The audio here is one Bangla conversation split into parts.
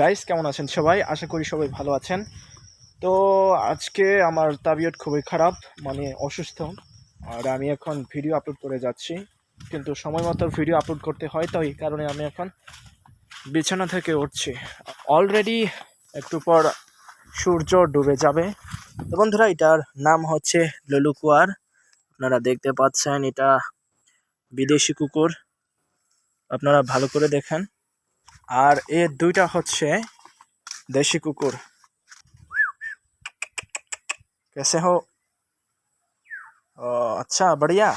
গাইস কেমন আছেন সবাই? আশা করি সবাই ভালো আছেন। তো আজকে আমার তাবিয়ত খুবই খারাপ মানে অসুস্থ, আর আমি এখন ভিডিও আপলোড করে যাচ্ছি। কিন্তু সময় মতো ভিডিও আপলোড করতে হয়, তো এই কারণে আমি এখন বিছানা থেকে উঠছি। অলরেডি একটু পর সূর্য ডুবে যাবে। তো বন্ধুরা, এটার নাম হচ্ছে ললুকুয়ার আপনারা দেখতে পাচ্ছেন, এটা বিদেশি কুকুর। আপনারা ভালো করে দেখেন। আর এ দুইটা হচ্ছে দেশি কুকুর। কেসে হো? আচ্ছা বড়িয়া।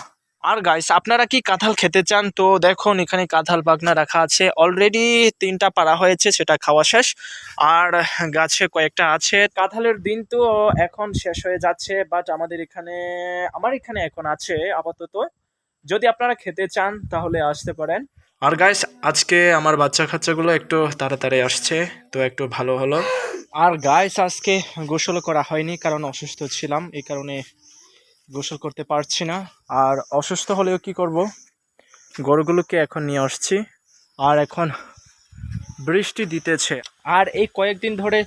আর গাইস আপনারা কি কাঁঠাল খেতে চান? তো দেখুন, এখানে কাঁঠাল বাগনা রাখা আছে। অলরেডি তিনটা পাড়া হয়েছে, সেটা খাওয়া শেষ। আর গাছে কয়েকটা আছে। কাঁঠালের দিন তো এখন শেষ হয়ে যাচ্ছে বাট আমাদের এখানে, আমার এখানে এখন আছে, আপাতত। যদি আপনারা খেতে চান, তাহলে আসতে পারেন। আর গাইস আজকে আমার বাচ্চা কাচ্চাগুলো একটু তাড়াতাড়ি আসছে, তো একটু ভালো হলো। আর গাইস আজকে গোসল করা হয়নি, কারণ অসুস্থ ছিলাম, এই কারণে গোসল করতে পারছি না। আর অসুস্থ হলেও কি করব? গরুগুলোকে এখন নিয়ে আসছি, আর এখন বৃষ্টি দিতেছে। আর এই কয়েকদিন ধরে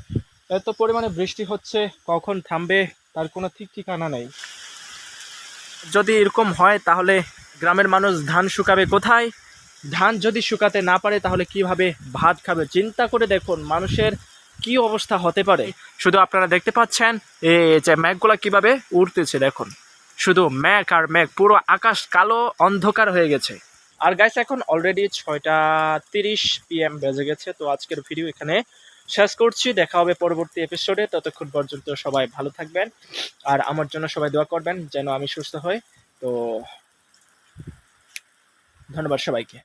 এত পরিমাণে বৃষ্টি হচ্ছে, কখন থামবে, তার কোনো ঠিক ঠিকানা নেই। যদি এরকম হয়, তাহলে গ্রামের মানুষ ধান শুকাবে কোথায়? ধান যদি শুকাতে না পারে, তাহলে কীভাবে ভাত খাবে? চিন্তা করে দেখুন মানুষের কি অবস্থা হতে পারে। শুধু আপনারা দেখতে পাচ্ছেন এই যে ম্যাঘগুলা কীভাবে উড়তেছে দেখুন। শুধু ম্যাঘ আর ম্যাঘ পুরো আকাশ কালো, অন্ধকার হয়ে গেছে। আর গাইস এখন অলরেডি ছয়টা তিরিশ পিএম বেজে গেছে, তো আজকের ভিডিও এখানে শেষ করছি। দেখা হবে পরবর্তী এপিসোডে ততক্ষণ পর্যন্ত সবাই ভালো থাকবেন আর আমার জন্য সবাই দোয়া করবেন যেন আমি সুস্থ হই। তো ধন্যবাদ সবাইকে।